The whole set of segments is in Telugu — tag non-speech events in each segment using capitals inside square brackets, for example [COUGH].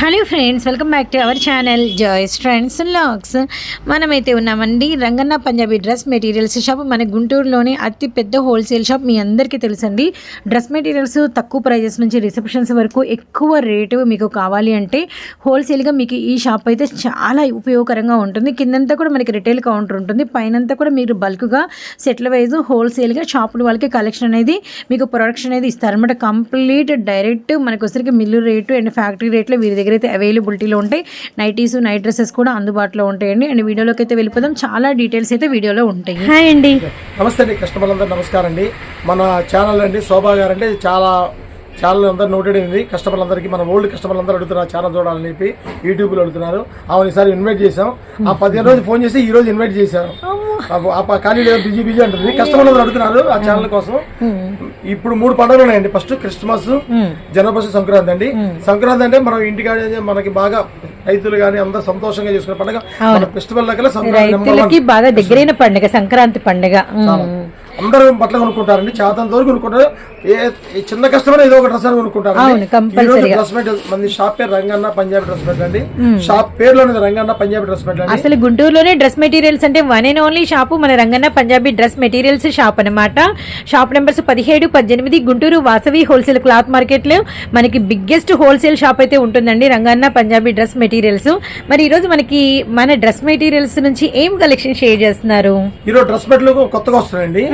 Hello friends welcome back to our channel Joy's friends lakhs మనమైతే ఉన్నామండి Ranganna Punjabi dress materials shop మన గుంటూరులోనే అతి పెద్ద హోల్సేల్ షాప్ మీ అందరికీ తెలుసండి. డ్రెస్ మెటీరియల్స్ తక్కువ ప్రైజెస్ నుంచి రిసెప్షన్స్ వరకు ఎక్కువ రేటు మీకు కావాలి అంటే హోల్సేల్గా మీకు ఈ షాప్ అయితే చాలా ఉపయోగకరంగా ఉంటుంది. కిందంతా కూడా మనకి రిటైల్ కౌంటర్ ఉంటుంది. పైనంతా కూడా మీరు బల్క్గా సెటిల్ వైజ్ హోల్సేల్గా షాపుల వాళ్ళకి కలెక్షన్ అనేది మీకు ప్రొడక్షన్ అనేది ఇస్తారనమాట కంప్లీట్ డైరెక్ట్ మనకు వచ్చరికి మిల్లు రేటు అండ్ ఫ్యాక్టరీ రేట్లో వీరి దగ్గర అయితే అవైలబిలిటీలో ఉంటాయి. నైటీస్ నైట్ డ్రెస్సెస్ కూడా అందుబాటులో ఉంటాయండి. అండ్ వీడియోలోకి అయితే వెళ్ళిపోదాం. చాలా డీటెయిల్స్ అయితే వీడియోలో ఉంటాయి. హాయ్ అండి. నమస్తే అండి. కస్టమర్లందరూ నమస్కారం అండి. మన ఛానల్ అండి శోభా గారు అంటే చాలా ఛానల్ అందరూ నోటెడ్ అయింది. కస్టమర్లందరికీ మన ఓల్డ్ కస్టమర్లందరూ అడుగుతున్నారు ఛానల్ చూడాలని చెప్పి యూట్యూబ్లో అడుగుతున్నారు. ఆమె ఈసారి ఇన్వైట్ చేసాం ఆ పదిహేను రోజు ఫోన్ చేసి ఈ రోజు ఇన్వైట్ చేశాను కానీ లేదు బిజీ బిజీ అంటుంది. కస్టమర్లందరూ అడుగుతున్నారు ఆ ఛానల్ కోసం. ఇప్పుడు మూడు పండుగలు ఉన్నాయండి. ఫస్ట్ క్రిస్మస్ జనవరి సంక్రాంతి అండి. సంక్రాంతి అంటే మనం ఇంటికాడ మనకి బాగా రైతులు కానీ అందరూ సంతోషంగా చేసుకునే పండుగ. మన ఫెస్టివల్ దగ్గర సంక్రాంతి బాగా దగ్గరైన పండుగ సంక్రాంతి పండుగ. అందరూ బట్టలు కొనుక్కుంటారండి. చాలా వరకు కొనుక్కుంటారు. ఏ చిన్న కస్టమర్ ఏదో ఒక డ్రెస్ అని కొనుక్కుంటారు. డ్రెస్ మెట్ మన షాప్ పేరు రంగన్న పంజాబీ డ్రెస్ మెట్ అండి షాప్ పేరులోనే రంగన్న పంజాబీ డ్రెస్ మెట్ అండి అసలు గుంటూరులోనే డ్రెస్ మెటీరియల్స్ అంటే వన్ అండ్ ఓన్లీ షాపు మన Ranganna Punjabi dress materials shop అన్నమాట. షాప్ నెంబర్స్ పదిహేడు పద్దెనిమిది గుంటూరు వాసవి హోల్సేల్ క్లాత్ మార్కెట్లో మనకి బిగ్గెస్ట్ హోల్సేల్ షాప్ అయితే ఉంటుందండి రంగన్న పంజాబీ డ్రెస్ మెటీరియల్స్. మరి ఈ రోజు మనకి మన డ్రెస్ మెటీరియల్స్ నుంచి ఏం కలెక్షన్ షేర్ చేస్తున్నారు? ఈరోజు డ్రెస్ మెట్లు కొత్తగా వస్తున్నాయండి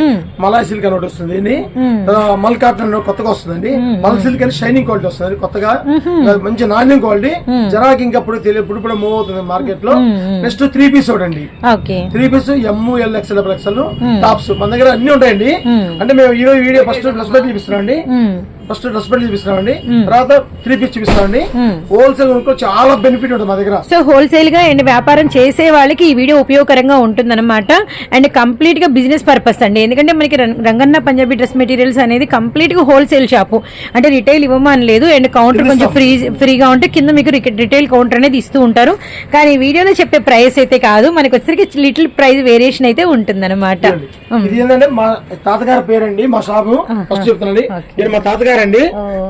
మలాయ్ సిల్క్ అని ఒకటి వస్తుంది. మల్ కాటన్ కొత్తగా వస్తుందండి. మల్ సిల్క్ అని షైనింగ్ క్వాలిటీ వస్తుంది కొత్తగా. మంచి నాణ్యం క్వాలిటీ జనాకి ఇంకా ఇప్పుడు తెలియదు ఇప్పుడు ఇప్పుడు మూవ్ అవుతుంది మార్కెట్లో next three piece okay. Three piece M L XL XL tops మన దగ్గర అన్ని ఉంటాయండి. అంటే మేము ఈ రోజు వీడియో ఫస్ట్ డ్రెస్ మెట్ చూపిస్తున్నాం అండి ఫస్ట్ డ్రెస్ అండి తర్వాత త్రీ పీస్ చూపిస్తున్నాం అండి హోల్సేల్ కొనుక్కో చాలా బెనిఫిట్ ఉంటుంది మా దగ్గర. సో హోల్సేల్గా అండ్ వ్యాపారం చేసే వాళ్ళకి ఈ వీడియో ఉపయోగకరంగా ఉంటుందన్నమాట. అండ్ కంప్లీట్గా బిజినెస్ పర్పస్ అండి. ఎందుకంటే మనకి రంగన్న పంజాబీ డ్రెస్ మెటీరియల్స్ అనేది కంప్లీట్గా హోల్సేల్ షాపు. అంటే రిటైల్ ఇవ్వమని లేదు. అండ్ కౌంటర్ కొంచెం ఫ్రీ ఫ్రీగా ఉంటే కింద మీకు రిటైల్ కౌంటర్ అనేది ఇస్తూ ఉంటారు. కానీ ఈ వీడియోలో చెప్పే ప్రైస్ అయితే కాదు. మనకి వచ్చరికి లిటిల్ ప్రైస్ వేరియేషన్ అయితే ఉంటుందన్నమాట. ఇది ఏంటంటే మా తాతగారి పేరండి మా షాపు. ఫస్ట్ మా తాతగారు అండి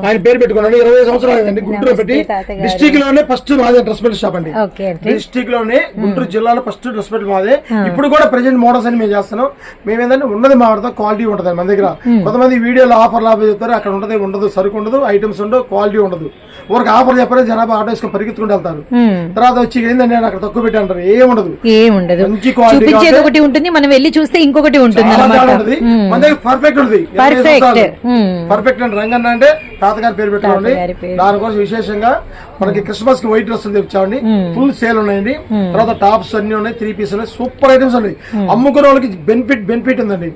ఆయన పేరు పెట్టుకున్నాడు. ఇరవై సంవత్సరాలు అయిందండి. గుంటూరు పెట్టి. డిస్ట్రిక్ట్లోనే ఫస్ట్ మాదే డ్రెస్ మెటీరియల్ షాప్ అండి. ఓకే డిస్ట్రిక్ట్లోనే గుంటూరు జిల్లాలో ఫస్ట్ డ్రెస్ మెటీరియల్ మాదే. ఇప్పుడు కూడా ప్రెసెంట్ మోడల్స్ అని మేము చేస్తున్నాం. మేము ఏంటంటే ఉన్నది మా వాడతాం క్వాలిటీ ఉంటుంది మన దగ్గర. కొంతమంది వీడియోలో ఆఫర్ లాభ చెప్తారు అక్కడ ఉండదు ఉండదు సరుకు ఉండదు ఐటమ్స్ ఉండవు క్వాలిటీ ఉండదు. ఊరికి ఆఫర్ చెప్పారు జనాభా ఆటో వేసుకొని పరిగెత్తుకుంటూ వెళ్తారు. తర్వాత వచ్చి ఏంటంటే అక్కడ తక్కువ పెట్టి అంటారు. ఏం ఉండదు. ఏం ఉండదు. మంచి కాబట్టి- ఒకటి ఉంటుంది మనం వెళ్ళి చూస్తే ఇంకొకటి ఉంటుంది. మన దగ్గర పర్ఫెక్ట్. Hmm. పర్ఫెక్ట్ అంటే రంగన్న అంటే తాతగారి పేరు పెట్టుకోండి. దానికోసం విశేషంగా మనకి క్రిస్మస్కి వైట్ డ్రెస్సులు తెచ్చామండి. ఫుల్ సేల్ ఉన్నాయండి. తర్వాత టాప్స్ అన్ని ఉన్నాయి. త్రీ పీస్ ఉన్నాయి. సూపర్ ఐటమ్స్ ఉన్నాయి అమ్ముకునే వాళ్ళకి బెనిఫిట్ బెనిఫిట్ ఉందండి.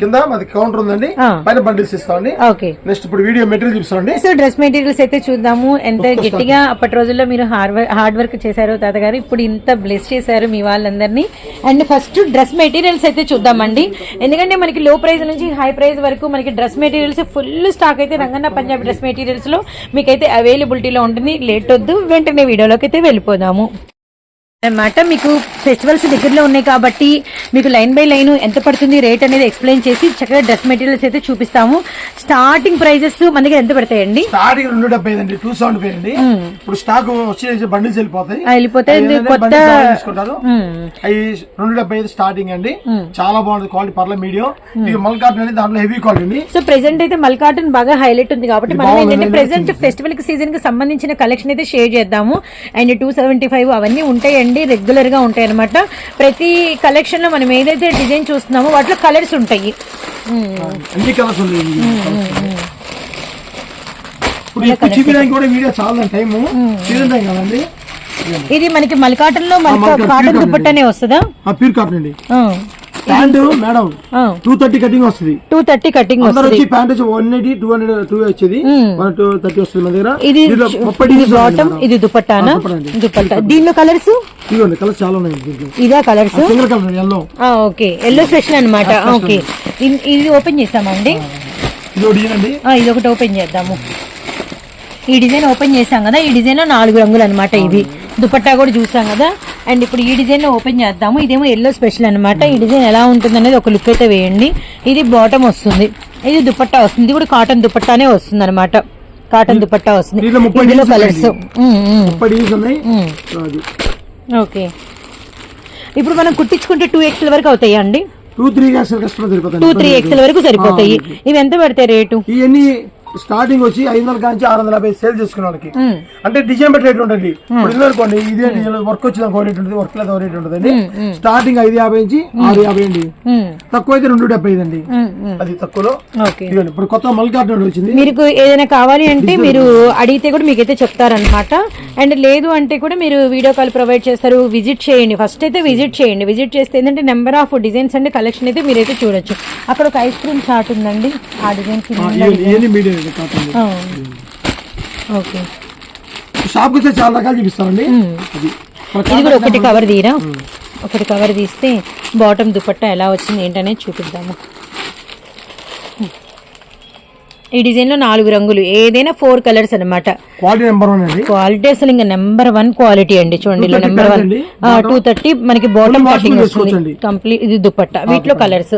కింద మాది కౌంటర్ ఉందండి. పైన బండిల్స్ ఇస్తామండి. ఓకే. నెక్స్ట్ ఇప్పుడు వీడియో మెటీరియల్ చూపిస్తామండి. సో డ్రెస్ మెటీరియల్స్ అయితే చూద్దాము. ఎంత గట్టిగా అప్పటి రోజుల్లో మీరు హార్డ్ వర్క్ హార్డ్ వర్క్ చేశారు తాతగారు ఇప్పుడు ఇంత బ్లెస్ చేశారు మీ వాళ్ళందరినీ. అండ్ ఫస్ట్ డ్రెస్ మెటీరియల్స్ అయితే చూద్దామండి. ఎందుకంటే మనకి లో ప్రైస్ నుంచి హై ప్రైస్ వరకు మనకి డ్రెస్ మెటీరియల్స్ ఫుల్ స్టాక్ అయితే రంగన్న పంజాబీ డ్రెస్ మెటీరియల్స్లో మీకైతే అవైలబిలిటీలో ఉంటుంది. లేట్ వద్దు. వెంటనే వీడియోలోకి అయితే వెళ్ళిపోదాము. అన్నమాట. మీకు ఫెస్టివల్స్ దగ్గరలో ఉన్నాయి కాబట్టి మీకు లైన్ బై లైన్ ఎంత పడుతుంది రేట్ అనేది ఎక్స్ప్లెయిన్ చేసి చక్కగా డ్రెస్ మెటీరియల్స్ అయితే చూపిస్తాము. స్టార్టింగ్ ప్రైజెస్ మన దగ్గర ఎంత పడతాయండి? స్టార్టింగ్ రెండు డెబ్బై అండి టూ సెవెంటీ ఫైవ్ అండి. ఇప్పుడు స్టాక్ వచ్చి బండిల్స్ వెళ్ళిపోతాయి. వెళ్ళిపోతాయి. కొత్త- తీసుకుంటారు. అవి రెండు డెబ్బై ఐదు స్టార్టింగ్ అండి. చాలా బాగుంటుంది క్వాలిటీ పర్ల మీడియం. ఇది మల్కాట్ అండి దాంట్లో హెవీ క్వాలిటీ అండి. సో ప్రెసెంట్ అయితే మల్కాటన్ బాగా హైలైట్ ఉంది కాబట్టి మనం ఏంటంటే ప్రెసెంట్ ఫెస్టివల్కి సీజన్కి సంబంధించిన కలెక్షన్ అయితే షేర్ చేద్దాము. అండ్ టూ సెవెంటీ ఫైవ్ అవన్నీ ఉంటాయండి. రెగ్యులర్గా ఉంటాయి అనమాట ప్రతి కలెక్షన్లో మనం ఏదైతే డిజైన్ చూస్తున్నామో వాటిలో కలర్స్ ఉంటాయి. ఇది మనకి మల్కాటన్లో మల్కాటన్, కాటన్ దుప్పట్టనే వస్తుందా? ప్యూర్ కాటన్ అండి. Pant madam two thirty cutting వస్తుంది. టూ థర్టీ కటింగ్ అందరు వస్తుంది. వచ్చి ప్యాంట్ వచ్చి one eighty two hundred two వచ్చేది. వన్ టూ థర్టీ వస్తుంది మన దగ్గర. ఇది ఇది బాటమ్. ఇది దుపట్టానా? దుపట్టా. దీనిలో కలర్స్ ఇదిగోండి కలర్స్ చాలా ఉన్నాయి ఇదా colours single colour yellow okay. Yellow special అనమాట ఓకే. ఇది ఓపెన్ చేస్తామండి ఇది ఒకటి ఇది ఓపెన్ చేద్దాము. ఈ డిజైన్ ఓపెన్ చేసాం కదా ఈ డిజైన్ నాలుగు రంగులు అనమాట ఇవి. దుపట్టా కూడా చూసాం కదా? అండ్ ఇప్పుడు ఈ డిజైన్ ఓపెన్ చేద్దాము. ఇదేమో ఎల్లో స్పెషల్ అనమాట ఈ డిజైన్ ఎలా ఉంటుంది అనేది ఒక లుక్ అయితే వేయండి. ఇది బాటమ్ వస్తుంది. ఇది దుపట్టా వస్తుంది. ఇది కూడా కాటన్ దుపట్టానే వస్తుంది అనమాట కాటన్ దుపట్టా వస్తుంది. ఇందులో కలర్స్ ఓకే. ఇప్పుడు మనం కుట్టించుకుంటే టూ ఎక్స్ఎల్ వరకు అవుతాయి అండి? టూ త్రీ ఎక్స్ఎల్ వరకు సరిపోతాయి. ఇవి ఎంత పడతాయి రేటు? ఇవన్నీ స్టార్టింగ్ వచ్చి ఐదు వందల కాంచి ఆరు వందల యాభై సేల్ చేసుకున్న వాళ్ళకి. అంటే డిజైన్ బట్టి రేట్ ఉంటుంది. ఇప్పుడు ఇది అనుకోండి ఇదే డిజైన్ వర్క్ వచ్చిన ఒక రేట్ ఉంటుంది వర్క్ లేదా రేట్ ఉంటుంది స్టార్టింగ్ ఐదు యాభై నుంచి ఆరు యాభై అండి. తక్కువ అయితే రెండు డెబ్బై ఐదు అండి. అది తక్కువలో. ఇప్పుడు కొత్త మల్కార్టూన్ వచ్చింది. మీకు ఏదైనా కావాలి అంటే మీరు అడిగితే కూడా మీకైతే చెప్తారనమాట అండ్ లేదు అంటే కూడా మీరు వీడియో కాల్ ప్రొవైడ్ చేస్తారు విజిట్ చేయండి. ఫస్ట్ అయితే విజిట్ చేయండి. విజిట్ చేస్తే ఏంటంటే number of designs and collection అయితే మీరైతే చూడొచ్చు. అక్కడ ఒక ఐస్ క్రీమ్ చాట్ ఉందండి. ఆ డిజైన్ ఓకే. షాప్ వస్తే చాలా రకాలు చూపిస్తామండి. అది ఇది కూడా ఒకటి కవర్ తీరా? ఒకటి కవర్ తీస్తే బాటమ్ దుపట్టా ఎలా వచ్చింది ఏంటనేది చూపిద్దాము. ఈ డిజైన్లో నాలుగు రంగులు ఏదైనా ఫోర్ కలర్స్ అన్నమాట. క్వాలిటీ నెంబర్ వన్ అండి. క్వాలిటీ అసలు ఇంకా నెంబర్ వన్ క్వాలిటీ అండి చూడండి ఇలా 230 నెంబర్ వన్. టూ థర్టీ మనకి బాటమ్ కటింగ్ వస్తుంది. కంప్లీట్ ఇది దుపట్టా వీటిలో కలర్స్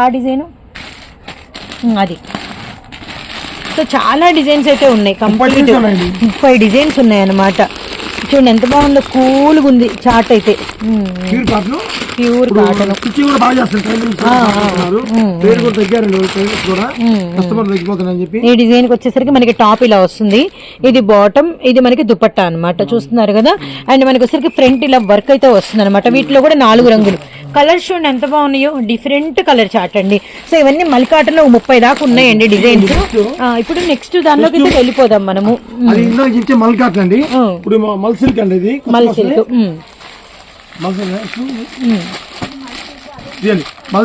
ఆ డిజైన్? అది. సో చాలా డిజైన్స్ అయితే ఉన్నాయి. కంప్లీట్. ముప్పై డిజైన్స్ ఉన్నాయి అన్నమాట చూడండి ఎంత బాగుందో కూల్గా ఉంది చాట్ అయితే. ప్యూర్ కాటన్ ప్యూర్ కాటన్ చెప్పి. ఈ డిజైన్ వచ్చేసరికి మనకి టాప్ ఇలా వస్తుంది. ఇది బాటమ్ ఇది మనకి దుపట్టా అన్నమాట. చూస్తున్నారు కదా? అండ్ మనకి వచ్చేసరికి ఫ్రంట్ ఇలా వర్క్ అయితే వస్తుంది అనమాట వీటిలో కూడా నాలుగు రంగులు. కలర్స్ చూడండి ఎంత బాగున్నాయో. డిఫరెంట్ కలర్ చాట్ అండి. సో ఇవన్నీ మల్కాటలో ముప్పై దాకా ఉన్నాయండి డిజైన్స్ ఇప్పుడు నెక్స్ట్ దానిలోకి అయితే వెళ్ళిపోదాం మనము. అది ఇందాక ఇచ్చే మల్ కాటన్ అండి ఇప్పుడు మల్ సిల్క్ అండి ఇది. మల్ సిల్క్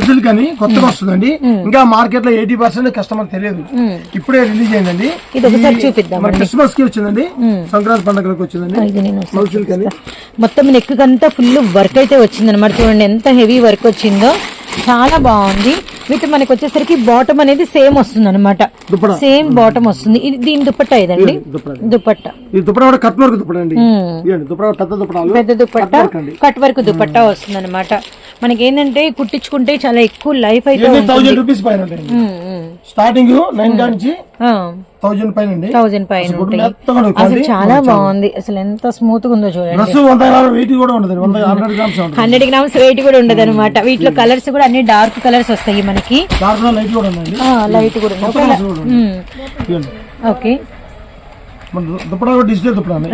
సిల్క్ అని కొత్తగా వస్తుందండి. ఇంకా మార్కెట్లో ఎయిటీ పర్సెంట్ కస్టమర్ తెలియదు. ఇప్పుడే రిలీజ్ అయిందండి. క్రిస్మస్కి వచ్చిందండి. సంక్రాంతి పండుగలకు వచ్చిందండి. సిల్క్ అని మొత్తం నెక్ అంతా ఫుల్ వర్క్ అయితే వచ్చింది అనమాట చూడండి ఎంత హెవీ వర్క్ వచ్చిందో. చాలా బాగుంది. విత్ మనకి వచ్చేసరికి బాటమ్ అనేది సేమ్ వస్తుంది అనమాట. సేమ్ బాటమ్ వస్తుంది. ఇది దీని దుపట్టా ఇదండి. దుప్పటా. దుపట్టా ఇది? దుప్పట. కూడా కట్ వర్క్ దుప్పట అండి. ఇదండి దుప్పట కూడా పెద్ద దుప్పటాలు పెద్ద దుపట్టా work అండి. కట్ వర్క్ దుపట్టా వస్తుంది అనమాట మనకి ఏంటంటే కుట్టించుకుంటే చాలా ఎక్కువ లైఫ్ అయితే థౌజండ్ రూపీస్ పైన స్టార్టింగ్ నైన్ నుంచి థౌజండ్ పైన థౌజండ్ పైన అసలు. చాలా బాగుంది. అసలు ఎంత స్మూత్గా ఉందో చూడండి. వెయిట్ కూడా ఉండదు. హండ్రెడ్ గ్రామ్స్ వెయిట్ కూడా ఉండదు అనమాట వీటిలో కలర్స్ కూడా అన్ని డార్క్ కలర్స్ వస్తాయి మనకి. లైట్ కూడా లైట్ కూడా. Okay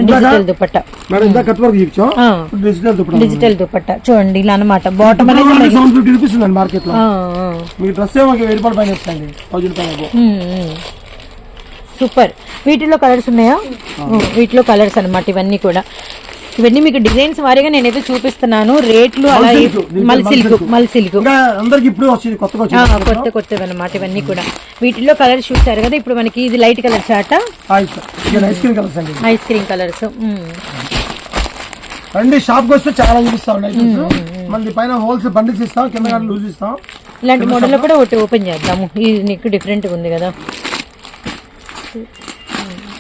digital digital dupatta digital dupatta చూడండి ఇలా అనమాట బాటమ్ అనేది మనకి- సెవెన్ ఫిఫ్టీ రూపీస్ ఉందండి మార్కెట్లో ఆ, ఆ. మీకు డ్రెస్ ఏమో వెయ్యి రూపాయలు పైన వస్తాయండి థౌజండ్ పైన ఏమో. ఉమ్, ఉమ్. సూపర్. వీటిలో కలర్స్ ఉన్నాయా? వీటిలో కలర్స్ అన్నమాట ఇవన్నీ కూడా. ఇవన్నీ మీకు డిజైన్స్ వారీగా నేనైతే చూపిస్తున్నాను. రేట్లు అలా silk. దీంట్లో మల్ మల్ సిల్క్ silk. మల్ సిల్క్. ఇంకా అందరికి ఇప్పుడు వచ్చింది కొత్తగా ఆ, వచ్చింది. కొత్త కొత్తవి అన్నమాట ఇవన్నీ కూడా. వీటిలో కలర్స్ చూసారు కదా ఇప్పుడు మనకి ఇది లైట్ కలర్ చాట. Ice cream colours ice cream colours రండి షాప్కి వస్తే చాలా చూపిస్తాం మనది పైన హోల్సేల్ బండిల్స్ ఇస్తాం కింద లూజ్ ఇస్తాం. ఇలాంటి మోడల్లో కూడా ఒకటి ఓపెన్ చేద్దాము. ఇది నీకు డిఫరెంట్గా ఉంది కదా.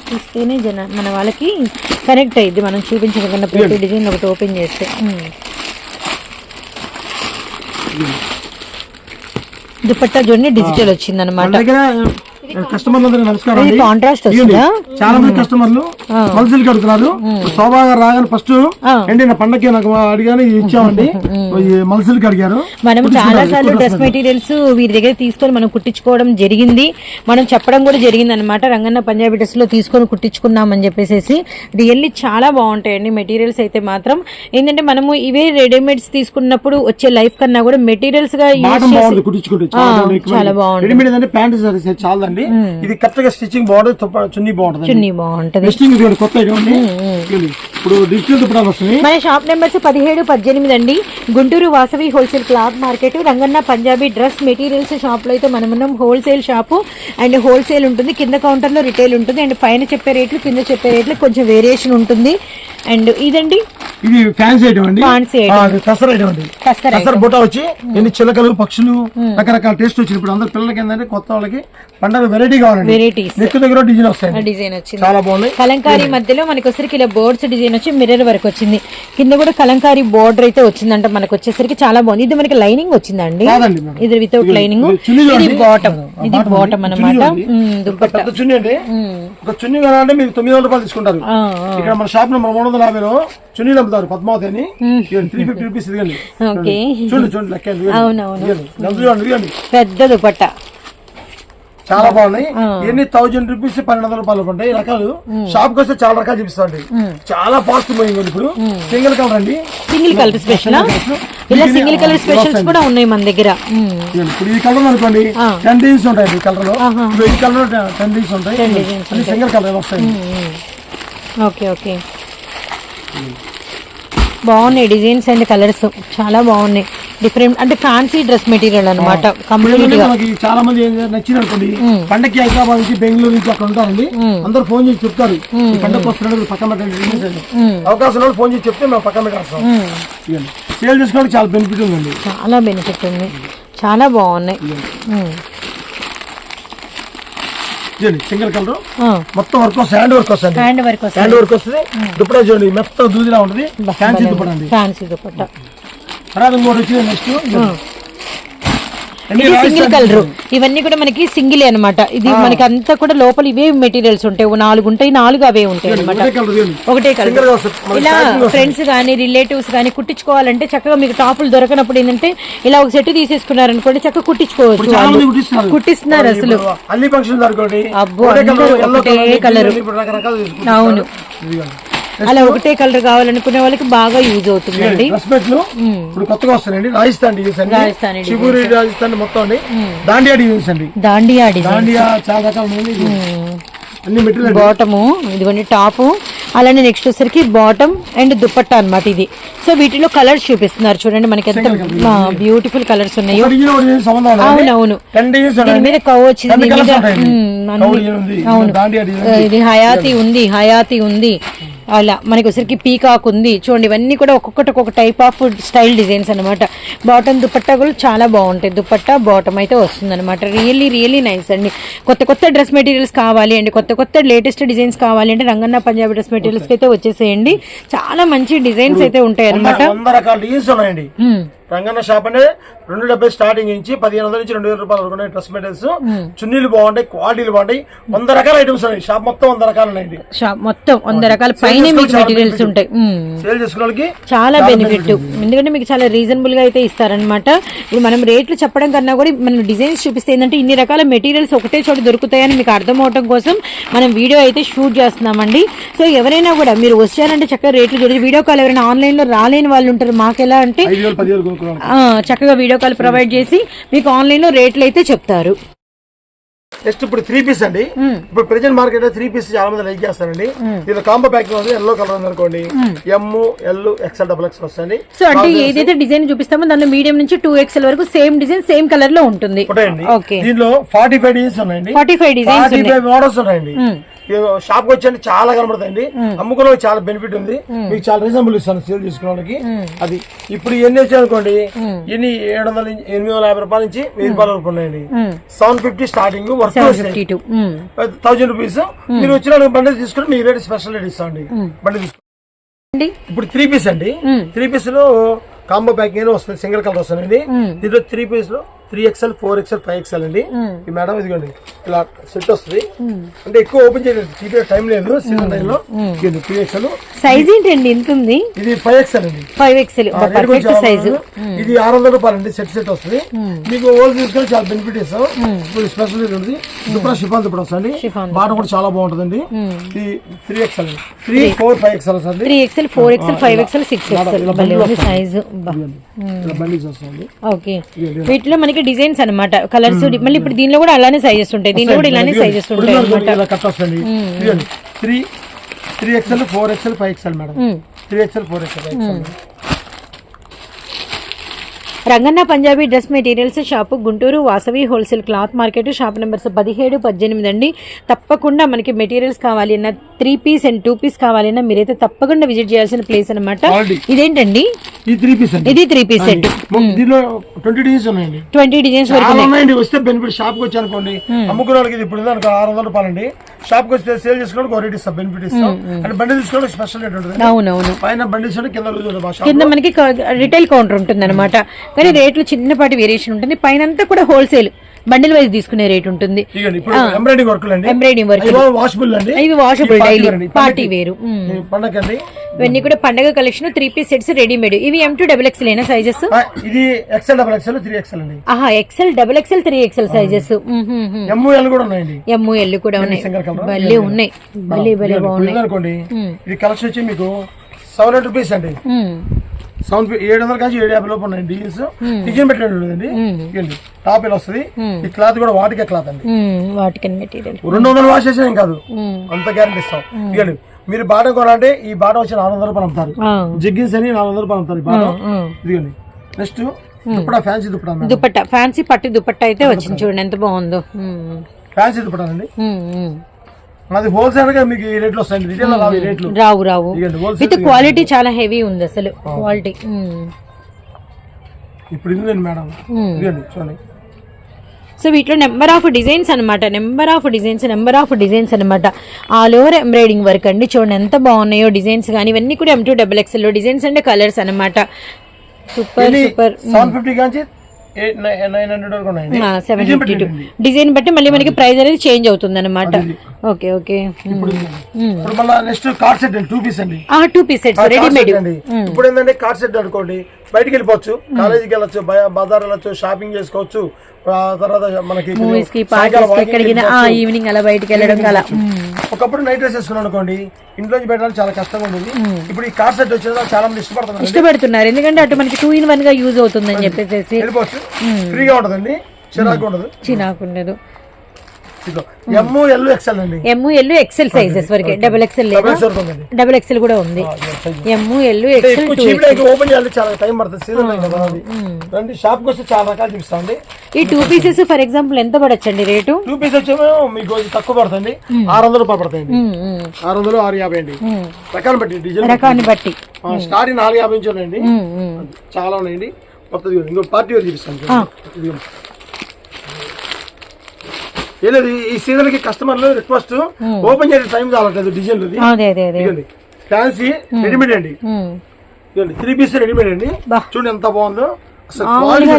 చూస్తేనే జన మన వాళ్ళకి కనెక్ట్ అయ్యింది మనం చూపించకుండా ప్రతి డిజైన్ ఒకటి ఓపెన్ చేస్తే. దుపట్టా చూడండి డిజిటల్ వచ్చింది నమస్కారం చాలా మంది కస్టమర్లు మనుషులు కడుతున్నారు శోభా గారు రాగానే ఫస్ట్. ఏంటి నా పండగకి నాకు అడిగాను ఇచ్చామండి. ఈ మనుషులకి అడిగారు. మనం చాలా సార్లు డ్రెస్. మెటీరియల్స్ వీరి దగ్గర తీసుకొని మనం కుట్టించుకోవడం జరిగింది. మనం చెప్పడం కూడా జరిగింది అనమాట రంగన్న పంజాబీ డ్రెస్లో తీసుకొని కుట్టించుకున్నాం అని చెప్పేసి రియల్లీ చాలా బాగుంటాయండి మెటీరియల్స్ అయితే మాత్రం. ఏంటంటే మనము ఇవే రెడీమేడ్స్ తీసుకున్నప్పుడు వచ్చే లైఫ్ కన్నా కూడా మెటీరియల్స్గా చాలా బాగుంది. ఎక్కువ చాలా చాలండి ఇది కరెక్ట్గా స్టిచ్చింగ్ బాగుంటుంది చున్నీ బాగుంటుంది. చున్నీ కొత్త. ఇప్పుడు డిజిటల్ దుప్పటాలు వస్తున్నాయి మన షాప్ నెంబర్స్ పదిహేడు పద్దెనిమిది అండి. Guntur Vasavi wholesale cloth market Ranganna Punjabi dress materials షాప్లో అయితే మనం హోల్సేల్ షాపు అండ్ హోల్సేల్ ఉంటుంది. కింద కౌంటర్లో రిటైల్ ఉంటుంది. అండ్ పైన చెప్పే రేట్లు కింద చెప్పే రేట్లు కొంచెం వేరియేషన్ ఉంటుంది. అండ్ ఇదండి? ఇది ఫ్యాన్సీ ఐటమ్ అండి. కసర్ ఐటమ్ అండి. కసర్ బుట్ట వచ్చి ఎన్ని చిలకలు పక్షులు రకరకాల టేస్ట్ వచ్చింది. ఇప్పుడు అందరు పిల్లలకి ఏంటంటే కొత్త వాళ్ళకి పండుగ వెరైటీ కావాలండి. వెరైటీస్ నెక్ దగ్గర డిజైన్ వస్తాయి డిజైన్ వచ్చింది. చాలా బాగున్నాయి. కలంకారీ మధ్యలో మనకి వచ్చరికి ఇలా బోర్డ్స్ డిజైన్ వచ్చి మిర్రర్ వర్క్ వచ్చింది. కింద కూడా కలంకారీ బోర్డర్ అయితే వచ్చిందంట మనకు వచ్చేసరికి చాలా బాగుంది. ఇది మనకి లైనింగ్ వచ్చిందండి. ఇది వితౌట్ లైనింగ్ ఇది. బాటమ్ ఇది బాటమ్. అనమాట. దుప్పట్ట. చున్నీ అండి. ఒక చున్నీ కొనాలంటే మీరు తొమ్మిది వందల రూపాయలు తీసుకుంటారు. ఇక్కడ మన షాప్లో మన మూడు వందల యాభైలో చున్నీలు అమ్ముతారు పద్మావతి అని త్రీ ఫిఫ్టీ రూపీస్ ఇదిగండి చూడండి చూడండి లెక్క ఇదిగోండి. పెద్ద దుపట్ట. చాలా బాగున్నాయి. ఎన్ని థౌజండ్ రూపీస్ పన్నెండు వందల రూపాయలు ఉంటాయి రకాలు షాప్కి వస్తే చాలా రకాలు చూపిస్తాండి చాలా ఫాస్ట్ పోయింది ఇప్పుడు. సింగిల్ కలర్ అండి. సింగిల్ కలర్ స్పెషల్ ఇలా సింగిల్ కలర్ స్పెషల్స్ కూడా ఉన్నాయి మన దగ్గర. ఇప్పుడు ఈ కలర్ అనుకోండి టెన్ డిజైన్స్ ఉంటాయి ఈ కలర్లో ఈ కలర్ టెన్ డిజైన్స్ ఉంటాయి. సింగిల్ కలర్ వస్తాయి. Okay okay. బాగున్నాయి డిజైన్స్ అండ్ కలర్స్. చాలా బాగున్నాయి. డిఫరెంట్ అంటే ఫ్యాన్సీ డ్రెస్ మెటీరియల్ అనమాట చాలా మంది నచ్చింది అనుకోండి పండక్కి హైదరాబాద్ నుంచి బెంగళూరు నుంచి అక్కడ ఉంటారండి. అందరూ ఫోన్ చేసి చెప్తారు. ఈ పండగ వస్తున్నాడు మీరు పక్కన పెట్టండి. అవకాశం ఫోన్ చేసి చెప్తే మేము పక్కన పెట్టేస్తాం. సేల్ చేసుకోవడానికి చాలా బెనిఫిట్ ఉందండి. చాలా బెనిఫిట్ ఉంది. చాలా బాగున్నాయి. Single colour. మొత్తం వర్క్ హ్యాండ్ వర్క్ వస్తుంది. హ్యాండ్ వర్క్ వస్తుంది. హ్యాండ్ వర్క్ వస్తుంది. దుప్పటా చూడండి మెత్త దూదిలా ఉంటుంది. ఫ్యాన్సీ దుప్పట అండి. ఫ్యాన్సీ దుపట్ట తర్వాత ఇంకోటి వచ్చింది నెక్స్ట్ ఇది సింగిల్ కలర్ ఇవన్నీ కూడా మనకి సింగిల్ అన్నమాట. ఇది మనకి అంతా కూడా లోపల ఇవే మెటీరియల్స్ ఉంటాయి. నాలుగు ఉంటాయి నాలుగు అవే ఉంటాయి చూడండి ఒకటే కలర్ ఇలా. ఫ్రెండ్స్ కానీ రిలేటివ్స్ కానీ కుట్టించుకోవాలంటే చక్కగా మీకు టాపులు దొరకనప్పుడు ఏంటంటే ఇలా ఒక సెట్ తీసేసుకున్నారనుకోండి చక్కగా కుట్టించుకోవచ్చు కుట్టిస్తున్నారు. అసలు. అబ్బో, ఒకటే కలర్. అవును. అలా ఒకటే కలర్ కావాలనుకునే వాళ్ళకి బాగా యూజ్ అవుతుందండి. మెట్లు ఇప్పుడు కొత్తగా వస్తాయండి రాజస్థాన్ డిజైన్స్ రాజస్థానీ మొత్తం అండి. దాండియా డిజైన్స్ అండి. దాండియా చాలా రకాలు బాటము ఇదిగోండి టాపు. అలానే నెక్స్ట్ వచ్చేసరికి బాటమ్ అండ్ దుపట్టా అన్నమాట ఇది. సో వీటిలో కలర్స్ చూపిస్తున్నారు. చూడండి మనకి ఎంత బ్యూటిఫుల్ కలర్స్ ఉన్నాయో. అవునవును. టెన్ డిజైన్స్ దీని మీద కవ్ వచ్చింది. దీని మీద అవును. ఇది హయాతి ఉంది హయాతి ఉంది. అలా మనకి వచ్చరికి పీకాక్ ఉంది. చూడండి ఇవన్నీ కూడా ఒక్కొక్కటి ఒక్కొక్క టైప్ ఆఫ్ స్టైల్ డిజైన్స్ అనమాట బాటమ్ దుపట్టా కూడా చాలా బాగుంటాయి. దుపట్టా బాటమ్ అయితే వస్తుంది అనమాట రియల్లీ రియల్లీ నైస్ అండి. కొత్త కొత్త డ్రెస్ మెటీరియల్స్ కావాలి అండి. కొత్త కొత్త లేటెస్ట్ డిజైన్స్ కావాలి అంటే రంగన్న పంజాబీ డ్రెస్ మెటీరియల్స్కి అయితే వచ్చేసేయండి. చాలా మంచి డిజైన్స్ అయితే ఉంటాయి అనమాట రంగన్న షాప్ అంటే రెండు డెబ్బై స్టార్టింగ్ నుంచి పదిహేను వందల నుంచి రెండు వేల రూపాయల వరకు ఉన్నాయి డ్రెస్ మెటీరియల్స్ చున్నీలు బాగుంటాయి క్వాలిటీలు బాగుంటాయి. వంద రకాల ఐటమ్స్ ఉన్నాయి. షాప్ మొత్తం వంద రకాలు ఉన్నాయండి. షాప్ మొత్తం వంద రకాల. పైన మీకు మెటీరియల్స్ ఉంటాయి. సేల్ చేసుకునే చాలా బెనిఫిట్ ఎందుకంటే మీకు చాలా రీజనబుల్గా అయితే ఇస్తారనమాట ఇప్పుడు మనం రేట్లు చెప్పడం కన్నా కూడా మనం డిజైన్స్ చూపిస్తే ఏంటంటే ఇన్ని రకాల మెటీరియల్స్ ఒకటే చోట దొరుకుతాయని మీకు అర్థం అవడం కోసం మనం వీడియో అయితే షూట్ చేస్తున్నామండి. సో ఎవరైనా కూడా మీరు వచ్చారంటే చక్కగా రేట్లు చూడండి. వీడియో కాల్ ఎవరైనా ఆన్లైన్లో రాలేని వాళ్ళు ఉంటారు. మాకు ఎలా అంటే చక్కగా వీడియో కాల్ ప్రొవైడ్ చేసి మీకు ఆన్లైన్లో రేట్లు అయితే చెప్తారు. నెక్స్ట్ ఇప్పుడు త్రీ పీస్ అండి. ఇప్పుడు ప్రెజెంట్ మార్కెట్లో త్రీ పీస్ చాలా మంది లైక్ చేస్తారండి. దీనిలో కాంబో ప్యాకింగ్ ఉంది ఎల్లో కలర్ ఉంది అనుకోండి. M L XL double X వస్తాయండి. సో అంటే ఏదైతే డిజైన్ చూపిస్తామో దానిలో మీడియం నుంచి టూ ఎక్స్ఎల్ వరకు సేమ్ డిజైన్ సేమ్ కలర్లో ఉంటుంది. దీనిలో ఫార్టీ ఫైవ్ డిజైన్స్ ఉన్నాయండి ఫార్టీ ఫైవ్ డిజైన్స్ మోడల్స్ ఉన్నాయండి. షాప్ వచ్చి చాలా కనబడతాయండి. అమ్ముకునే వాళ్ళకి చాలా బెనిఫిట్ ఉంది. మీకు చాలా రీజనబుల్ ఇస్తాను సేల్ చేసుకునే వాళ్ళకి. అది ఇప్పుడు ఎన్ని వచ్చాయి అనుకోండి ఎన్ని ఏడు వందల ఎనిమిది వందల యాభై రూపాయల నుంచి వెయ్యి రూపాయల వరకు ఉన్నాయండి. Seven fifty starting work thousand rupees మీరు వచ్చిన బండి తీసుకుని మీ రేట్ స్పెషల్ రేట్ ఇస్తామండి. బండి తీసుకుని ఇప్పుడు త్రీ పీస్ అండి. త్రీ పీస్లో కాంబో ప్యాకింగ్ వస్తుంది సింగిల్ కలర్ వస్తుంది దీంట్లో three పీస్లో three XL four XL five XL అండి. ఈ మేడం ఇదిగోండి ఇలా సెట్ వస్తుంది. అంటే ఎక్కువ ఓపెన్ చేయలేదు. తీపే టైం లేదు. సీజన్ టైం లో. ఇది త్రీ ఎక్స్ఎల్ సైజ్ ఏంటండి? ఎంత ఉంది ఇది ఫైవ్ ఎక్స్ఎల్ అండి. Five XL size. ఇది ఆరు వందల రూపాయలు అండి. సెట్ సెట్ వస్తుంది. మీకు హోల్ తీసుకొని చాలా బెనిఫిట్ ఇస్తాం. ఇప్పుడు స్పెషల్ ఉంది. దుప్పడా షిఫాన్ దుప్పడా వస్తుంది. బాటం కూడా చాలా బాగుంటుందండి. ఇది three XL three four five XL వస్తుంది. Three XL four XL five XL six XL size వస్తుంది. ఓకే వీటిలో మనకి డిజైన్స్ అన్నమాట. కలర్స్ మళ్ళీ ఇప్పుడు దీనిలో కూడా అలానే సైజెస్ ఉంటాయి దీనిలో కూడా ఇలానే సైజెస్ ఉంటాయి three three XL four XL five XL madam three XL four XL Ranganna Punjabi dress materials shop Guntur Vasavi wholesale cloth market shop numbers పదిహేడు పద్దెనిమిది అండి. తప్పకుండా మనకి మెటీరియల్స్ కావాలి అన్న three piece and two piece కావాలి అన్న మీరైతే తప్పకుండా విజిట్ చేయాల్సిన ప్లేస్ అనమాట. ఇదేంటండి? ఈ త్రీ పీస్ అండి. ఇది త్రీ పీస్ సెట్ దీనిలో ట్వంటీ డిజైన్స్ ఉన్నాయండి. ట్వంటీ డిజైన్స్ వరకు వస్తే బెనిఫిట్ షాప్కి వచ్చి అనుకోండి. అమ్ముకునే వాళ్ళకి ఇప్పుడు ఆరు వందల రూపాయలు అండి షాప్కి వస్తే సేల్ చేసుకోవడానికి ఒక రేట్ ఇస్తాం బెనిఫిట్ ఇస్తాం. అంటే బండి తీసుకోవడానికి స్పెషల్ రేట్ ఉంటుంది. అవునవును. పైన బండి కింద కింద మనకి రిటైల్ కౌంటర్ ఉంటుంది అనమాట కానీ రేట్లు చిన్నపాటి వేరియేషన్ ఉంటుంది. పైన అంతా కూడా హోల్సేల్ బండిల్ వైజ్ తీసుకునే రేట్ ఉంటుంది. ఎంబ్రాయిడింగ్ వర్క్ అండి. ఎంబ్రాయిడింగ్ వర్క్ వాషబుల్ అండి. ఇవి wear. మ్మ్. ఈ పండగండి. ఇవన్నీ కూడా పండగ collection three piece sets readymade ఇవి ఎం టూ డబుల్ ఎక్స్ఎల్ అయినా సైజెస్ ఇది XL double XL three XL అండి. ఆహా XL double XL three XL sizes M L కూడా ఉన్నాయండి. ఎమ్ము ఎల్లు కూడా ఉన్నాయి. భలే ఉన్నాయి. భలే భలే బాగున్నాయి. అనుకోండి ఇది కలెక్షన్ వచ్చి మీకు సెవెన్ హండ్రెడ్ రూపీస్ అండి. సెవెన్ ఏడు వందల కాచి ఏడు యాభై లోపు ఉన్నాయి డీల్స్ డిజైన్ పెట్టలేదు టాప్ ఇలా వస్తుంది? ఈ క్లాత్ కూడా వాటికే క్లాత్ అండి. వాటికన్ మెటీరియల్. రెండు వందలు వాష్ చేసినా కాదు. అంత గ్యారెంటీ ఇస్తాం. ఇదిగోండి మీరు బాటం కొనాలంటే ఈ బాటం వచ్చి నాలుగు వందల రూపాయలు అమ్ముతారు. జిగ్గిన్స్ అని నాలుగు వందల రూపాయలు అమ్ముతారు బాటం. ఇదిగోండి. Next dupatta fancy dupatta dupatta fancy పట్టు దుపట్టా అయితే వచ్చింది చూడండి ఎంత బాగుందో. ఫ్యాన్సీ దుప్పటా అండి. అది హోల్సేల్గా మీకు ఈ రేట్లు వస్తాయండి రిటైల్ రావు ఈ రేట్లు రావు రావు. ఇదిగోండి విత్ క్వాలిటీ చాలా హెవీ ఉంది అసలు. క్వాలిటీ. ఇప్పుడు ఇది మేడం ఇదిగోండి చూడండి. సో వీటిలో నెంబర్ ఆఫ్ డిజైన్స్ అనమాట number of designs number of designs అనమాట ఆల్ ఓవర్ ఎంబ్రాయిడింగ్ వర్క్ అండి. చూడండి ఎంత బాగున్నాయో డిజైన్స్ కానీ ఇవన్నీ కూడా M two double XL designs and colours అనమాట super super seven fifty seven design fifty two పెట్టండి. డిజైన్ బట్టి మళ్ళీ మనకి ప్రైస్ అనేది చేంజ్ అవుతుంది అనమాట ఓకే ఓకే ఇప్పుడు నెక్స్ట్ కార్డ్ సెట్ అండి టూ పీస్ అండి. Two piece sets readymade set అండి. ఇప్పుడు ఏంటంటే కార్డ్ సెట్ అనుకోండి బయటికి వెళ్ళిపోవచ్చు. కాలేజీకి వెళ్ళొచ్చు బజార్ వెళ్ళొచ్చు షాపింగ్ చేసుకోవచ్చు. తర్వాత మనకి. ఈవినింగ్ అలా బయటికి వెళ్ళడం అలా ఒకప్పుడు నైట్ డ్రెస్ వేసుకున్నాం అనుకోండి ఇంట్లోంచి పెట్టడానికి చాలా కష్టంగా ఉండేది. ఇప్పుడు ఈ కార్డ్ సెట్ వచ్చేది చాలా మంది ఇష్టపడుతున్నారు. ఇష్టపడుతున్నారు. ఎందుకంటే అటు మనకి టూ ఇన్ వన్గా యూజ్ అవుతుందని చెప్పేసి వెళ్ళిపోవచ్చు. ఫ్రీగా ఉంటుందండి. చిరాకు ఉండదు. చినాకుండదు ఇదిగో ఎమ్ ఎల్ ఎక్సెల్ అండి. ఎమ్ ఎల్ ఎక్సెల్ సైజెస్ వరకే. డబుల్ ఎక్సెల్ డబుల్ ఎక్స్ఎల్ కూడా ఉంది. ఎమ్ ఎల్ అంటే ఎక్స్ఎల్ ఎక్కువ చీప్గా ఓపెన్ చేయాలి చాలా టైం పడుతుంది. సీజన్ కదా అది. రండి షాప్కి వస్తే చాలా రకాలు ఈ టూ పీసెస్ ఫర్ ఎగ్జాంపుల్ ఎంత పడొచ్చండి రేటు? టూ పీస్ వచ్చేమో మీకు తక్కువ పడుతుంది. ఆరు వందలు రూపాయలు పడతాయండి. ఆరు వందలు ఆరు యాభై అండి. రకాలు బట్టి డీజిల్ రకాన్ని బట్టి. స్టార్టింగ్ నాలుగు యాభై నుంచి. చాలా ఉన్నాయండి. కొత్తది. ఇంకో పార్టీ వేర్ చూపిస్తాను చూడండి. ఇదిగో. ఏం లేదు ఈ- సీజన్కి కస్టమర్లు రిక్వెస్ట్ ఓపెన్ చేసే టైం కావట్లేదు డిజైన్ ఫ్యాన్సీ రెడీమేడ్ అండి. త్రీ పీస్ రెడీమేడ్ అండి. చూడండి ఎంత బాగుందో.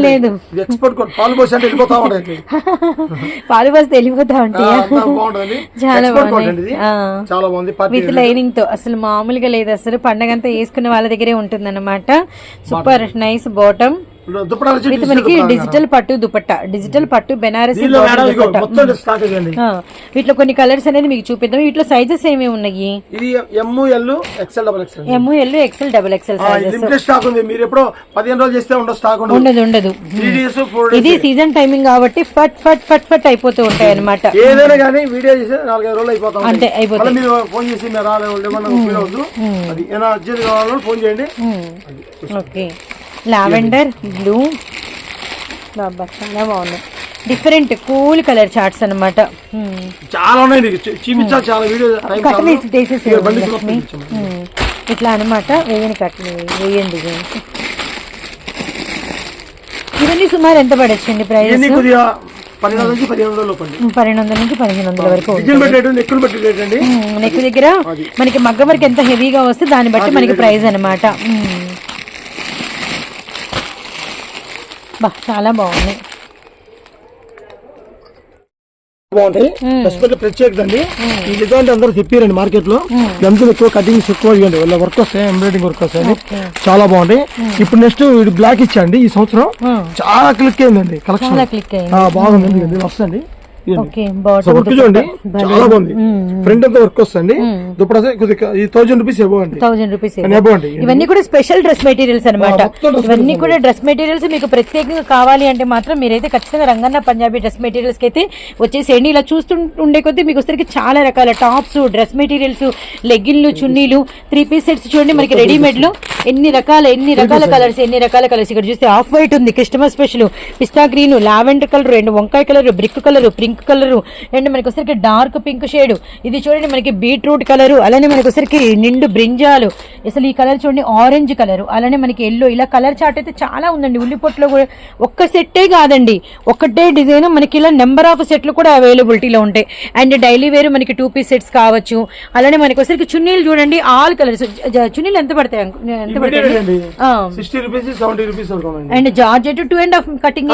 లేదు. ఎక్స్పర్ట్ కోడ్ పాలు పోసి అంటే వెళ్ళిపోతా ఉంటాయి [LAUGHS] పాలు బస్ తెలిపోతా ఉంటాయి అంతా బాగుంటుంది చాలా. చాలా బాగుంది. పార్టీ విత్ లైనింగ్తో. అసలు మామూలుగా లేదు. అసలు పండగ అంతా వేసుకునే వాళ్ళ దగ్గరే ఉంటుంది అనమాట సూపర్ నైస్ బాటమ్ మనకి డిజిటల్ పట్టు దుపట్టా. డిజిటల్ పట్టు బెనారసి వీటిలో కొన్ని కలర్స్ అనేది మీకు చూపిద్దాం. వీటిలో సైజెస్ ఏమేమి ఉన్నాయి? ఇది M L XL double XL M L XL double XL sizes limited stock ఉంది. మీరు ఎప్పుడో పదిహేను రోజులు చేస్తే ఉండదు స్టాక్ ఉండదు. ఇది సీజన్ టైమింగ్ కాబట్టి ఫట్ ఫట్ ఫట్ ఫట్ అయిపోతూ ఉంటాయి అనమాట ఏదైనా కానీ వీడియో చేస్తే నాలుగైదు రోజులు అయిపోతాం అంతే. మళ్ళీ మీరు ఫోన్ చేసి మీరు రాలేదు ఏమన్నా ఫీల్ అవుతుంది అది ఏమైనా అర్జెంట్ కావాలో ఫోన్ చేయండి. ఓకే. లావెండర్ బ్లూ బాబా చాలా బాగున్నాయి. డిఫరెంట్ కూల్ కలర్ చార్ట్స్ అనమాట చాలా వీడియో కట్టలు. చూపించండి. ఉమ్. ఇట్లా అనమాట వేయని కట్టలు వేయండి ఇవన్నీ సుమారు ఎంత పడొచ్చండి ప్రైస్ పన్నెండు నుంచి పదిహేను వందల నుంచి పదిహేను వందల వరకు డిజైన్ బట్టి రేటు ఎక్కువ బట్టి రేట్ అండి నెక్ దగ్గర మనకి మగ్గ వరకు ఎంత హెవీగా వస్తే దాన్ని బట్టి మనకి ప్రైస్ అనమాట బా చాలా బాగున్నాయి బాగుంటాయి ఎస్పెషల్ ప్రత్యేకత అండి ఈ డిజైన్ అందరూ చెప్పారండి మార్కెట్లో గంతులు ఎక్కువ కటింగ్స్ ఎక్కువ ఇవ్వండి. వాళ్ళ వర్క్ వస్తాయి ఎంబ్రాయిడింగ్ వర్క్ వస్తాయి చాలా బాగుంటాయి ఇప్పుడు నెక్స్ట్ బ్లాక్ ఇచ్చండి ఈ సంవత్సరం. చాలా క్లిక్ అయిందండి. కలెక్షన్ బాగుందండి ఇది వస్తుంది సో వర్క్ చూడండి. చాలా బాగుంది. ఫ్రంట్ అంతా వర్క్ వస్తుంది. దుప్పట కొద్దిగా ఈ థౌజండ్ రూపీస్ అండి థౌజండ్ రూపీస్ అండి ఇవన్నీ కూడా స్పెషల్ డ్రెస్ మెటీరియల్స్ dress ఇవన్నీ కూడా డ్రెస్ మెటీరియల్స్ మీకు ప్రత్యేకంగా కావాలి అంటే మాత్రం మీరైతే ఖచ్చితంగా రంగన్న పంజాబీ డ్రెస్ మెటీరియల్స్కి అయితే వచ్చేసేయండి ఇలా చూస్తుండే కొద్దీ మీకు వచ్చేసరికి చాలా రకాల టాప్స్ డ్రెస్ మెటీరియల్స్ లెగ్గిన్లు చున్నీలు త్రీ పీస్ సెట్స్ చూడండి. మనకి రెడీమేడ్లో ఎన్ని రకాల ఎన్ని రకాల కలర్స్ ఎన్ని రకాల కలర్స్ ఇక్కడ చూస్తే ఆఫ్ వైట్ ఉంది. Christmas special pista green lavender colour and వంకాయ colour brick colour pink colour. And మనకి వచ్చరికి డార్క్ పింక్ షేడ్. ఇది చూడండి మనకి బీట్రూట్ కలర్. అలానే మనకి వచ్చరికి నిండు బ్రింజాలు. అసలు ఈ కలర్ చూడండి ఆరెంజ్ కలర్. అలానే మనకి ఎల్లో. ఇలా కలర్ చార్ట్ అయితే చాలా ఉందండి. ఉల్లిపొట్లో కూడా ఒక్క సెట్టే కాదండి. ఒకటే డిజైన్. మనకి ఇలా నెంబర్ ఆఫ్ సెట్లు కూడా అవైలబిలిటీలో ఉంటాయి. అండ్ డైలీ వేర్ మనకి టూ పీస్ సెట్స్ కావచ్చు. అలానే మనకి వచ్చరికి చున్నీలు చూడండి ఆల్ కలర్స్. చున్నీలు ఎంత పడతాయి ఎంత పడతాయి? అండి. Georgette two and half cutting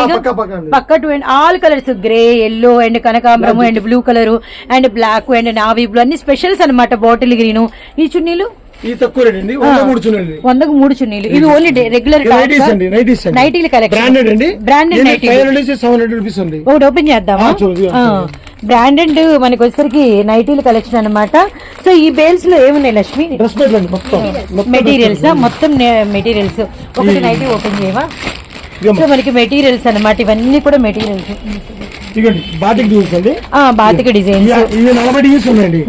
పక్క two and all colours. Grey yellow and కనకాంబరం and blue colour and black and navy blue అన్ని స్పెషల్స్ అన్నమాట బాటిల్ గ్రీన్. ఈ చున్నీలు? ఈ తక్కువ రేట్ అండి. వంద మూడు చూడండి వందకు మూడు చున్నీలు. ఇవి ఓన్లీ రెగ్యులర్ నైటీస్ అండి నైటీస్ అండి. నైటీల కలెక్షన్ బ్రాండెడ్ అండి. Branded nighty five hundred seven hundred rupees అండి. ఒకటి ఓపెన్ చేద్దామా? బ్రాండెడ్ మనకి వచ్చేసరికి నైటీల కలెక్షన్ అన్నమాట. సో ఈ బేల్స్లో ఏమున్నాయి లక్ష్మి? అండి మెటీరియల్స్ మొత్తం మెటీరియల్స్ ఒకటి నైటీ ఓపెన్ చేయవా. సో మనకి మెటీరియల్స్ అన్నమాట ఇవన్నీ కూడా మెటీరియల్స్ డిజైన్స్ బాతిక డిజైన్స్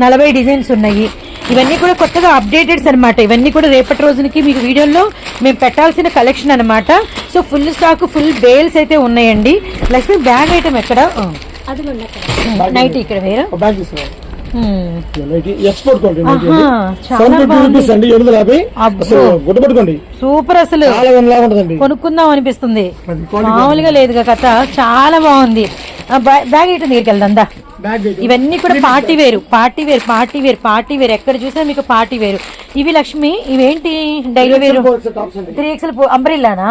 నలభై డిజైన్స్ ఉన్నాయి. ఇవన్నీ కూడా కొత్తగా అప్డేటెడ్స్ అన్నమాట. ఇవన్నీ కూడా రేపటి రోజునికి మీకు వీడియోలో మేము పెట్టాల్సిన కలెక్షన్ అన్నమాట. So full stock full bales అయితే ఉన్నాయండి. లక్ష్మి బ్యాగ్ ఐటమ్ ఎక్కడ? నైట్ ఇక్కడ వేరే? తీసుకున్నాను Hmm. ఎక్స్పోర్ట్ క్వాలిటీ ఆహా, చాలా సెవెన్ ఫిఫ్టీ బాగుంది. రూపీస్ అండి ఎనిమిది యాభై అబ్బో. అసలు సూపర్ కొనుక్కుందాం అనిపిస్తుంది. మామూలుగా లేదుగా కథ చాలా బాగుంది. బ్యాగ్ ఐటమ్ దగ్గరికి వెళ్దాం దా. ఇవన్నీ కూడా party wear party wear party wear party wear. ఎక్కడ చూసినా మీకు పార్టీ వేరు. ఇవి లక్ష్మి ఇవేంటి? Daily wear. త్రీ ఎక్స్ఎల్ అంబ్రిల్లానా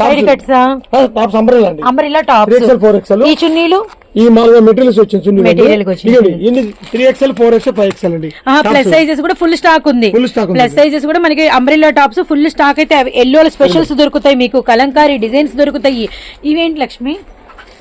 సైడ్ కట్సా అంబ్రెల్లా టాప్స్ ఎక్స్ఎల్ ఈ చున్నీలు? ఈ మామూలుగా మెటీరియల్స్ వచ్చింది ఇన్ని three XL four XL five XL అండి. ప్లస్ సైజెస్ కూడా ఫుల్ స్టాక్ ఉంది. ప్లస్ సైజెస్ కూడా మనకి అంబ్రిల్లా టాప్స్ ఫుల్ స్టాక్ అయితే ఎల్లో స్పెషల్స్ దొరుకుతాయి మీకు. కలంకారీ డిజైన్స్ దొరుకుతాయి. ఇవేంటి లక్ష్మి?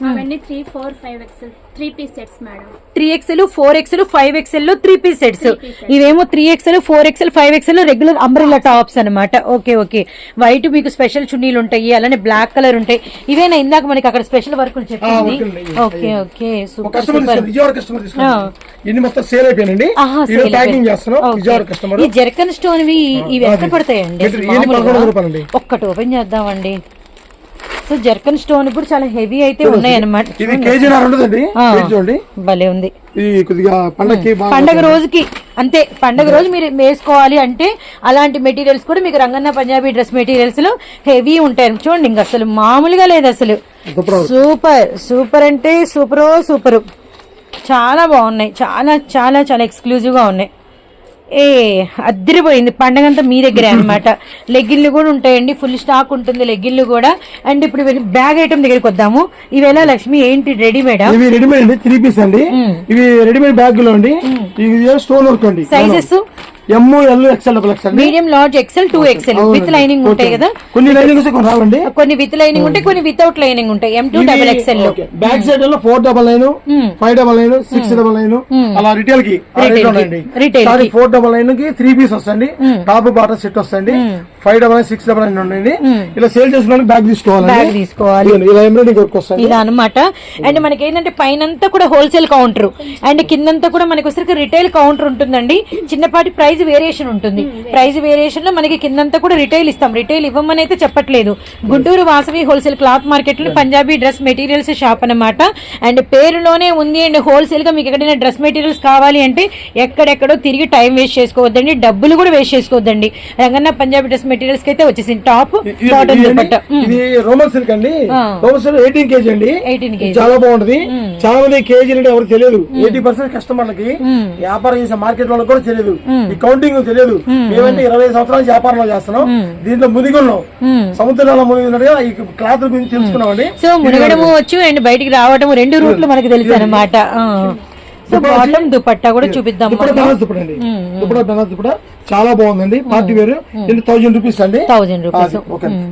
అవన్నీ three four five XL three piece sets madam three XL four XL five ఎక్స్ఎల్లో three piece sets ఇవేమో three XL four XL five XL regular umbrella tops అన్నమాట. ఓకే ఓకే వైట్ మీకు స్పెషల్ చున్నీలు ఉంటాయి అలానే బ్లాక్ కలర్ ఉంటాయి. ఇవేనా ఇందాక మనకి అక్కడ స్పెషల్ వర్కులు చెప్పింది. ఓకే ఓకే సూపర్ సూపర్ మొత్తం సేల్ అయిపోయినండి ప్యాకింగ్. చేస్తున్నాం కస్టమర్ ఈ జర్కన్ స్టోన్ ఇవి ఎంత. పడతాయండి? ఎన్ని. ఒక్కటి ఓపెన్ చేద్దామండి. సో జర్కన్ స్టోన్ కూడా చాలా హెవీ అయితే ఉన్నాయి అనమాట ఇది కేజీ చూడండి. భలే ఉంది. ఇది కొద్దిగా పండగ రోజుకి అంతే పండగ రోజు మీరు వేసుకోవాలి అంటే అలాంటి మెటీరియల్స్ కూడా మీకు రంగన్న పంజాబీ డ్రెస్ మెటీరియల్స్లో హెవీ ఉంటాయి. చూడండి ఇంకా అసలు మామూలుగా లేదు అసలు. సూపర్ సూపర్ అంటే సూపర్ సూపర్. చాలా బాగున్నాయి. చాలా చాలా చాలా ఎక్స్క్లూజివ్గా ఉన్నాయి. ఏ అద్దరిపోయింది. పండగంతా మీ దగ్గరే [LAUGHS] అనమాట లెగ్గిన్లు కూడా ఉంటాయండి. ఫుల్ స్టాక్ ఉంటుంది లెగ్గిన్లు కూడా. అండ్ ఇప్పుడు బ్యాగ్ ఐటమ్ దగ్గరికి వద్దాము. ఇవేలా లక్ష్మి ఏంటి రెడీమేడా ఇవి రెడీమేడ్ అండి. త్రీ పీస్ అండి. ఇవి రెడీమేడ్ బ్యాగ్లో అండి. ఇది స్టోన్ వర్క్ అండి. Sizes L double medium large XL two XL with lining ఉంటాయి కదా? కొన్ని లైనింగ్స్ కొన్ని రావండి. కొన్ని విత్ లైనింగ్ ఉంటాయి కొన్ని వితౌట్ లైనింగ్ ఉంటాయి. ఎం టూ డబల్ ఎక్సెల్లో బ్యాక్ సైడ్లో four double nine five double six double అలా రిటైల్కి. ఫోర్ డబల్కి. త్రీ పీస్ వస్తుంది టాప్ బాటమ్ సెట్ వస్తుంది five double nine six double nine ఉండండి ఇలా సేల్ చేసుకోవడానికి బ్యాగ్ తీసుకోవాలండి బ్యాగ్ తీసుకోవాలి. ఇలా ఎంబ్రాయిడింగ్ వర్క్ వస్తుంది. ఇలా అన్నమాట. అండ్ మనకి ఏంటంటే పైనంతా కూడా హోల్సేల్ కౌంటర్. అండ్ కిందంతా కూడా మనకి వచ్చరికి రిటైల్ కౌంటర్ ఉంటుందండి. చిన్నపాటి ప్రైస్ వేరియేషన్ ఉంటుంది. Price variation. లో మనకి కిందంతా కూడా రిటైల్ ఇస్తాం. రిటైల్ ఇవ్వమని అయితే చెప్పట్లేదు. గుంటూరు వాసవి హోల్సేల్ క్లాత్ మార్కెట్లో పంజాబీ డ్రెస్ మెటీరియల్స్ షాప్ అన్నమాట. అండ్ పేరులోనే ఉంది అండ్ హోల్సేల్గా మీకు ఎక్కడైనా డ్రెస్ మెటీరియల్స్ కావాలి అంటే ఎక్కడెక్కడో తిరిగి టైం వేస్ట్ చేసుకోవద్దండి. డబ్బులు కూడా వేస్ట్ చేసుకోవద్దండి. రంగన్న పంజాబీ డ్రెస్ మెటీరియల్స్కి అయితే వచ్చేసింది. టాప్ బాటమ్ ఇది దుపట్ట. రోమన్ సిల్క్ అండి. రోమన్ సిల్క్ ఎయిటీన్ కేజీ అండి. 18 ఇది చాలా బాగుంటది. చాలా మంది కేజీ అంటే ఎవరికి తెలియదు. ఎయిటీ పర్సెంట్ కస్టమర్లకి వ్యాపారం చేసే మార్కెట్ వాళ్ళకి కూడా తెలియదు. ఈ కౌంటింగ్ తెలియదు. మేమంటే ఇరవై సంవత్సరాలు వ్యాపారంలో చేస్తున్నాం. దీంట్లో మునిగి ఉన్నాం సముద్రంలో మునిగి ఉన్నట్టుగా ఈ క్లాత్ గురించి తెలుసుకున్నామండి. సో మునగడము వచ్చు అండ్ బయటికి రావడము రెండు రూట్లు మనకి తెలుసు అనమాట సో బాటమ్ దుపట్టా కూడా చూపిద్దాం దుప్పట బెనాస్ దుప్పట చాలా బాగుందండి. Party wear. ఇది థౌజండ్ రూపీస్ అండి. థౌజండ్ రూపీస్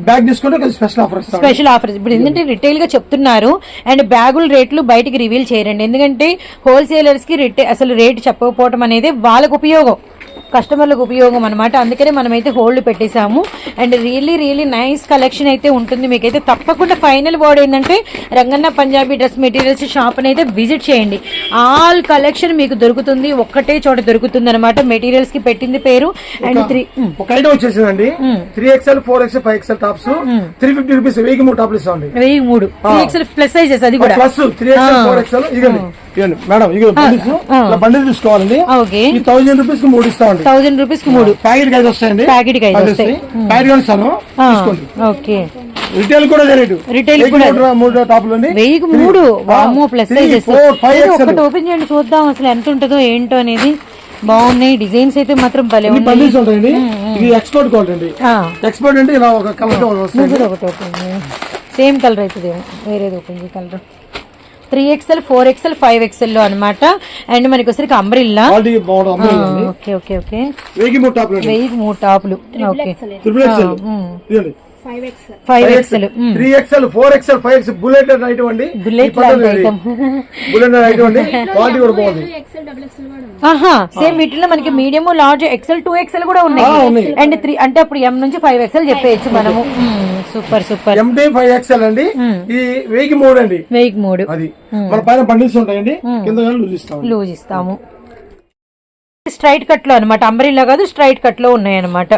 బ్యాగ్ తీసుకుంటే కొంచెం స్పెషల్ ఆఫర్ స్పెషల్ ఆఫర్ ఇప్పుడు ఎందుకంటే రిటైల్గా చెప్తున్నారు. అండ్ బ్యాగుల రేట్లు బయటికి రివీల్ చేయరండి. ఎందుకంటే హోల్సేలర్స్కి రిటే అసలు రేట్ చెప్పకపోవటం అనేది వాళ్ళకు ఉపయోగం. కస్టమర్లకు ఉపయోగం అనమాట అందుకనే మనమైతే hold పెట్టేశాము. And really really nice collection అయితే ఉంటుంది. మీకైతే తప్పకుండా ఫైనల్ వర్డ్ ఏంటంటే Ranganna Punjabi dress materials shop అయితే విజిట్ చేయండి. ఆల్ కలెక్షన్ మీకు దొరుకుతుంది. ఒక్కటే చోట దొరుకుతుంది అనమాట మెటీరియల్స్కి పెట్టింది పేరు. అండ్ త్రీ ఒక ఐటమ్ వచ్చేసిందండి. Three XL four XL five XL tops. Three fifty rupees వెయ్యి మూడు టాప్లు ఇస్తామండి. వెయ్యి మూడు. త్రీ ఎక్స్ఎల్ ప్లస్ సైజెస్ అది కూడా. Plus three XL four XL ఇగండి ఇగండి మేడం బండిల్స్. ఇలా బండిల్ తీసుకోవాలండి. ఓకే. ఈ థౌజండ్ రూపీస్ మూడు ఇస్తామండి. థౌజండ్ రూపీస్కి మూడు. ప్యాకెట్కి ఐదు వస్తాయండి? ప్యాకెట్కి ఐదు ఐదు వస్తాయి. ప్యాకెట్కి ఇస్తాను ఓకే. రిటైల్ కూడా రేటు. రిటైల్ కూడా. మూడు టాప్లు అండి. వెయ్యికి మూడు. వామ్మో ప్లస్ సైజెస్ ఒకటి ఓపెన్ చేయండి చూద్దాం అసలు ఎంత ఉంటుందో ఏంటో అనేది. బాగున్నాయి. డిజైన్స్ అయితే మాత్రం భలే ఉన్నాయి. ఉంటాయండి. ఇది ఎక్స్పోర్ట్ క్వాలిటీ అండి. ఎక్స్పోర్ట్ అంటే ఇలా ఒక కలర్ సేమ్ కలర్ అవుతుందేమో వేరేది open colour three XL four XL five ఎక్స్ఎల్లో అనమాట అండ్ మనకి వచ్చరికి అంబ్రిల్లా ఓకే ఓకే ఓకే. వెయ్యికి మూడు టాప్లు okay. Five XL XL three XL four XL five XL bullet item అండి బుల్లెట్ లాంటి ఐటమ్. బుల్లెట్ ఐటమ్ అండి క్వాలిటీ కూడా బాగుంది. ఎక్స్ఎల్ ఎక్స్ఎల్ సేమ్ వీటిలో మనకి medium large XL two XL కూడా ఉన్నాయి. అండ్ త్రీ అంటే అప్పుడు ఎం నుంచి ఫైవ్ ఎక్సెల్ చెప్పేయచ్చు మనము. Super super. ఎండి ఫైవ్ ఎక్స్ఎల్ అండి. ఈ వెయ్యికి మూడు అండి. వెయ్యికి మూడు. అది. మన పైన బండిల్స్ ఉంటాయండి. కింద లూజ్ ఇస్తాం. లూజ్ ఇస్తాము. స్ట్రైట్ కట్లో అనమాట అంబరిల్లా కాదు స్ట్రైట్ కట్లో ఉన్నాయి అనమాట